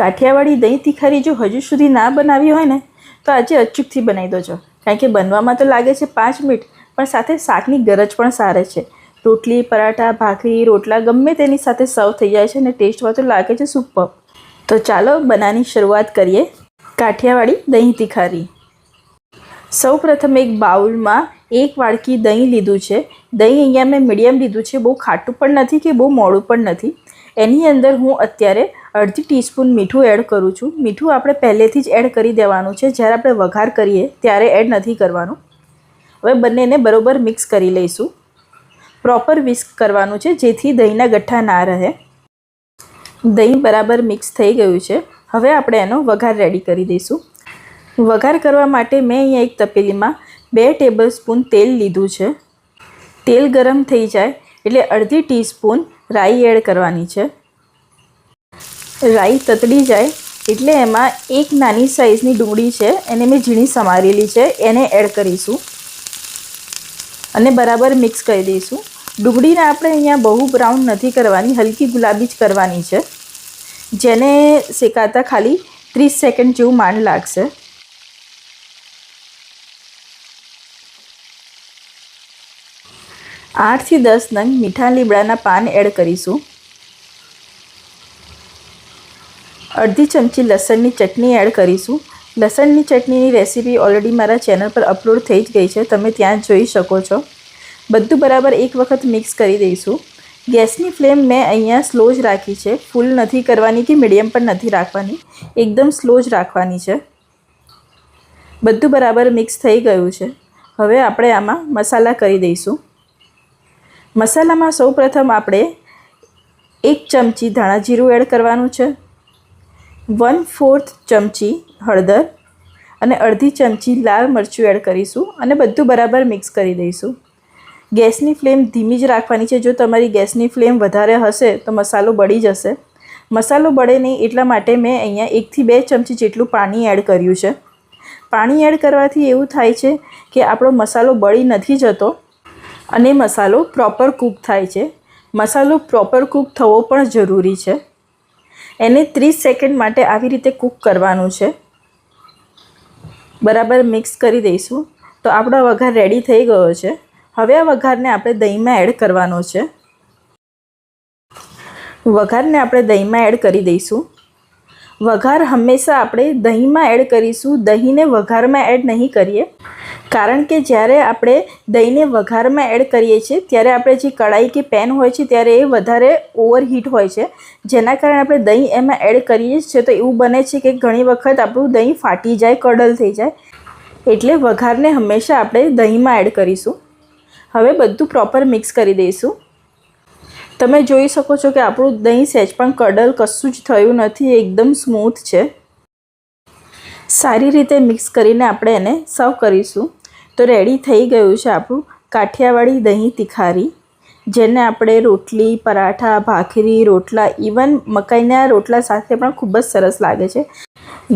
કાઠિયાવાડી દહીં તિખારી જો હજુ સુધી ના બનાવી હોય ને, તો આજે અચૂકથી બનાવી દેજો. કારણ કે બનવામાં તો લાગે છે પાંચ મિનિટ, પણ સાથે શાકની ગરજ પણ સારે છે. રોટલી, પરાઠા, ભાખરી, રોટલા ગમે તેની સાથે સર્વ થઈ જાય છે અને ટેસ્ટમાં તો લાગે છે સુપર તો ચાલો બનાવવાની શરૂઆત કરીએ. કાઠિયાવાડી દહીં તિખારી સૌ પ્રથમ એક બાઉલમાં એક વાડકી દહીં લીધું છે. દહીં અહીંયા મેં મીડિયમ લીધું છે. બહુ ખાટું પણ નથી કે બહુ મોડું પણ નથી. એની અંદર હું અત્યારે અડધી ટીસ્પૂન મીઠું એડ કરું છું. મીઠું આપણે પહેલેથી જ એડ કરી દેવાનું છે. જ્યારે આપણે વઘાર કરીએ ત્યારે એડ નથી કરવાનું. હવે બંનેને બરાબર મિક્સ કરી લઈશું. પ્રોપર વિસ્ક કરવાનું છે, જેથી દહીંના ગઠ્ઠા ના રહે. દહીં બરાબર મિક્સ થઈ ગયું છે. હવે આપણે એનો વઘાર રેડી કરી દઈશું. વઘાર કરવા માટે મેં અહીંયા એક તપેલીમાં બે ટેબલ સ્પૂન તેલ લીધું છે. તેલ ગરમ થઈ જાય એટલે અડધી ટીસ્પૂન રાઈ એડ કરવાની છે. રાઈ તતડી જાય એટલે એમાં એક નાની સાઈઝની ડુંગળી છે, એને મેં ઝીણી સમારેલી છે, એને એડ કરીશું. અને બરાબર મિક્સ કરી દઈશું. ડુંગળીને આપણે અહીંયા બહુ બ્રાઉન નથી કરવાની, હલકી ગુલાબી જ કરવાની છે. જેને શેકાતા ખાલી ત્રીસ સેકન્ડ જેવું માંડ લાગશે. આઠથી દસ નંગ મીઠા લીમડાના પાન એડ કરીશું. અડધી ચમચી લસણની ચટણી એડ કરીશું. લસણની ચટણીની રેસીપી ઓલરેડી મારા ચેનલ પર અપલોડ થઈ જ ગઈ છે. તમે ત્યાં જોઈ શકો છો. બધું બરાબર એક વખત મિક્સ કરી દઈશું. ગેસની ફ્લેમ મેં અહીંયા સ્લો જ રાખી છે. ફૂલ નથી કરવાની કે મીડિયમ પણ નથી રાખવાની. એકદમ સ્લો જ રાખવાની છે. બધું બરાબર મિક્સ થઈ ગયું છે. હવે આપણે આમાં મસાલા કરી દઈશું. મસાલામાં સૌપ્રથમ આપણે એક ચમચી ધાણા જીરું એડ કરવાનું છે. વન ફોર્થ ચમચી હળદર અને અડધી ચમચી લાલ મરચું એડ કરીશું અને બધું બરાબર મિક્સ કરી દઈશું. ગેસની ફ્લેમ ધીમી જ રાખવાની છે. જો તમારી ગેસની ફ્લેમ વધારે હશે તો મસાલો બળી જશે. મસાલો બળે નહીં એટલા માટે મેં અહીંયા એકથી બે ચમચી જેટલું પાણી એડ કર્યું છે. પાણી એડ કરવાથી એવું થાય છે કે આપણો મસાલો બળી નથી જતો અને મસાલો પ્રોપર કૂક થાય છે. મસાલો પ્રોપર કૂક થવો પણ જરૂરી છે. એને ત્રીસ સેકન્ડ માટે આવી રીતે કૂક કરવાનું છે. બરાબર મિક્સ કરી દઈશું. તો આપણો વઘાર રેડી થઈ ગયો છે. હવે આ વઘારને આપણે દહીંમાં એડ કરવાનો છે. વઘારને આપણે દહીંમાં એડ કરી દઈશું. વઘાર હંમેશા આપણે દહીંમાં એડ કરીશું. દહીંને વઘારમાં એડ નહીં કરીએ. કારણ કે જ્યારે આપણે દહીંને વઘારમાં એડ કરીએ છીએ, ત્યારે આપણે જે કઢાઈ કે પેન હોય છે, ત્યારે એ વધારે ઓવરહીટ હોય છે. જેના કારણે આપણે દહીં એમાં એડ કરીએ છીએ, તો એવું બને છે કે ઘણી વખત આપણું દહીં ફાટી જાય, કડલ થઈ જાય. એટલે વઘારને હંમેશા આપણે દહીંમાં એડ કરીશું. હવે બધું પ્રોપર મિક્સ કરી દઈશું. તમે જોઈ શકો છો કે આપણું દહીં સહેજ પણ કડલ કશું જ થયું નથી, એકદમ સ્મૂથ છે. સારી રીતે મિક્સ કરીને આપણે એને સર્વ કરીશું. તો રેડી થઈ ગયું છે આપણું કાઠિયાવાડી દહીં તિખારી, જેને આપણે રોટલી, પરાઠા, ભાખરી, રોટલા ઇવન મકાઈના રોટલા સાથે પણ ખૂબ જ સરસ લાગે છે.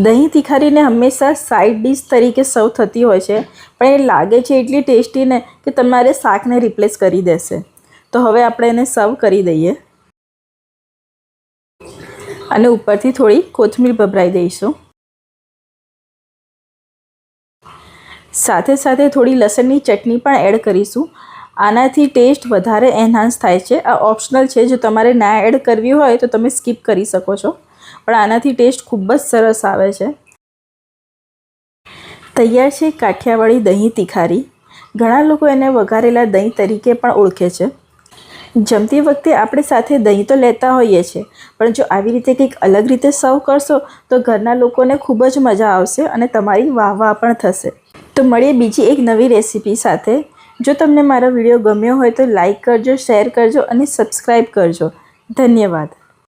દહીં તિખારીને હંમેશા સાઈડ ડિશ તરીકે સર્વ થતી હોય છે, પણ એ લાગે છે એટલી ટેસ્ટીને કે તમારે શાકને રિપ્લેસ કરી દેશે. તો હવે આપણે એને સર્વ કરી દઈએ. અને ઉપરથી થોડી કોથમીર ભભરાઈ દઈશું. સાથે સાથે થોડી લસણની ચટણી પણ એડ કરીશું. આનાથી ટેસ્ટ વધારે એન્હાન્સ થાય છે. આ ઓપ્શનલ છે. જો તમારે ના એડ કરવી હોય તો તમે સ્કીપ કરી શકો છો. પણ આનાથી ટેસ્ટ ખૂબ જ સરસ આવે છે. તૈયાર છે કાઠિયાવાડી દહીં તિખારી. ઘણા લોકો એને વઘારેલા દહીં તરીકે પણ ઓળખે છે. જમતી વખતે આપણે સાથે દહીં તો લેતા હોઈએ છીએ, પણ જો આવી રીતે કંઈક અલગ રીતે સર્વ કરશો, તો ઘરના લોકોને ખૂબ જ મજા આવશે અને તમારી વાહ વાહ પણ થશે. તો મળીએ બીજી એક નવી રેસીપી સાથે. જો તમને મારો વીડિયો ગમ્યો હોય તો લાઈક કરજો, શેર કરજો અને સબસ્ક્રાઈબ કરજો. ધન્યવાદ.